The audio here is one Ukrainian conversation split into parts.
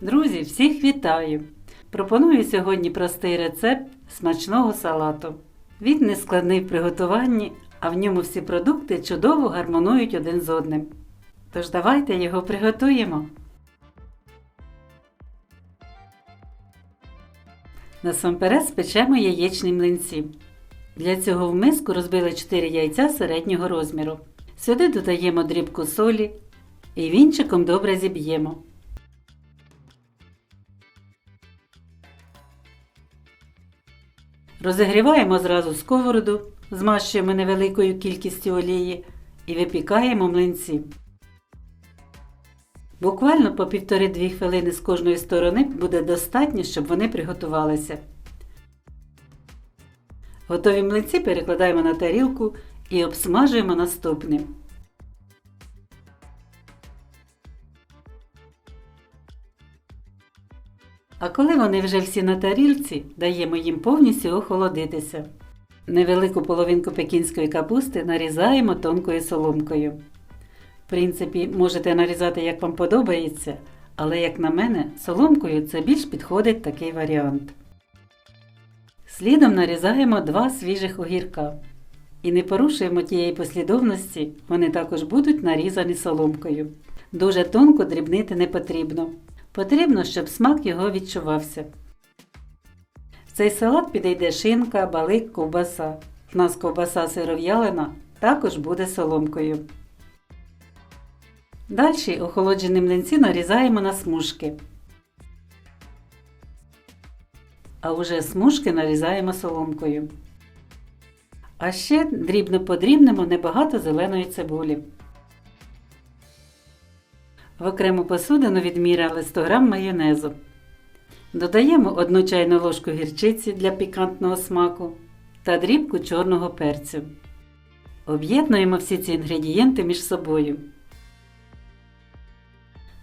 Друзі, всіх вітаю! Пропоную сьогодні простий рецепт смачного салату. Він нескладний в приготуванні, а в ньому всі продукти чудово гармонують один з одним. Тож давайте його приготуємо. Насамперед спечемо яєчні млинці. Для цього в миску розбили 4 яйця середнього розміру. Сюди додаємо дрібку солі і вінчиком добре зіб'ємо. Розігріваємо зразу сковороду, змащуємо невеликою кількістю олії і випікаємо млинці. Буквально по 1,5-2 хвилини з кожної сторони буде достатньо, щоб вони приготувалися. Готові млинці перекладаємо на тарілку і обсмажуємо наступним. А коли вони вже всі на тарілці, даємо їм повністю охолодитися. Невелику половинку пекінської капусти нарізаємо тонкою соломкою. В принципі, можете нарізати, як вам подобається, але, як на мене, соломкою це більш підходить такий варіант. Слідом нарізаємо два свіжих огірка. І не порушуємо тієї послідовності, вони також будуть нарізані соломкою. Дуже тонко дрібнити не потрібно. Потрібно, щоб смак його відчувався. В цей салат підійде шинка, балик, ковбаса. В нас ковбаса сиров'ялина також буде соломкою. Далі охолоджені млинці нарізаємо на смужки. А уже смужки нарізаємо соломкою. А ще дрібно подрібнемо небагато зеленої цибулі. В окрему посудину відміряли 100 г майонезу. Додаємо 1 чайну ложку гірчиці для пікантного смаку та дрібку чорного перцю. Об'єднуємо всі ці інгредієнти між собою.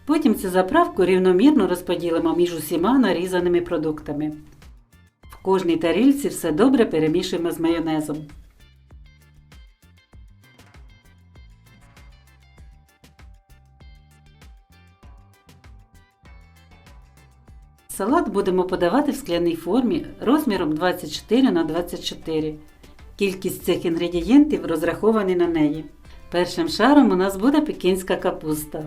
Потім цю заправку рівномірно розподілимо між усіма нарізаними продуктами. В кожній тарілці все добре перемішуємо з майонезом. Салат будемо подавати в скляній формі розміром 24 на 24. Кількість цих інгредієнтів розраховані на неї. Першим шаром у нас буде пекінська капуста.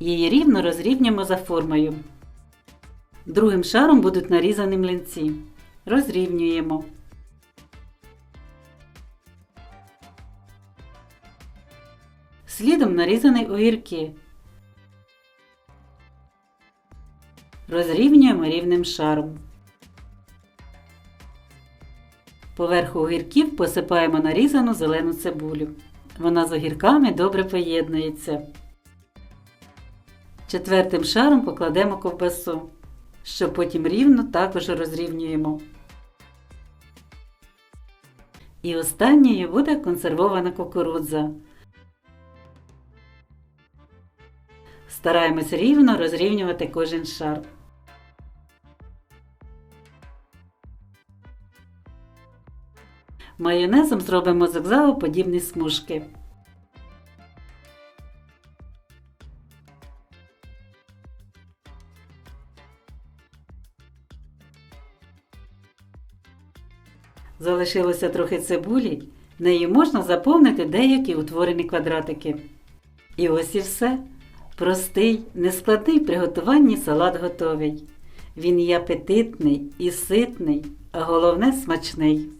Її рівно розрівняємо за формою. Другим шаром будуть нарізані млинці. Розрівнюємо. Слідом нарізані огірки. Розрівнюємо рівним шаром. Поверху огірків посипаємо нарізану зелену цибулю. Вона з огірками добре поєднується. Четвертим шаром покладемо ковбасу, що потім рівно також розрівнюємо. І останньою буде консервована кукурудза. Стараємось рівно розрівнювати кожен шар. Майонезом зробимо зигзагоподібні смужки. Залишилося трохи цибулі, нею можна заповнити деякі утворені квадратики. І ось і все. Простий, нескладний приготуванні салат готовий. Він і апетитний, і ситний, а головне смачний.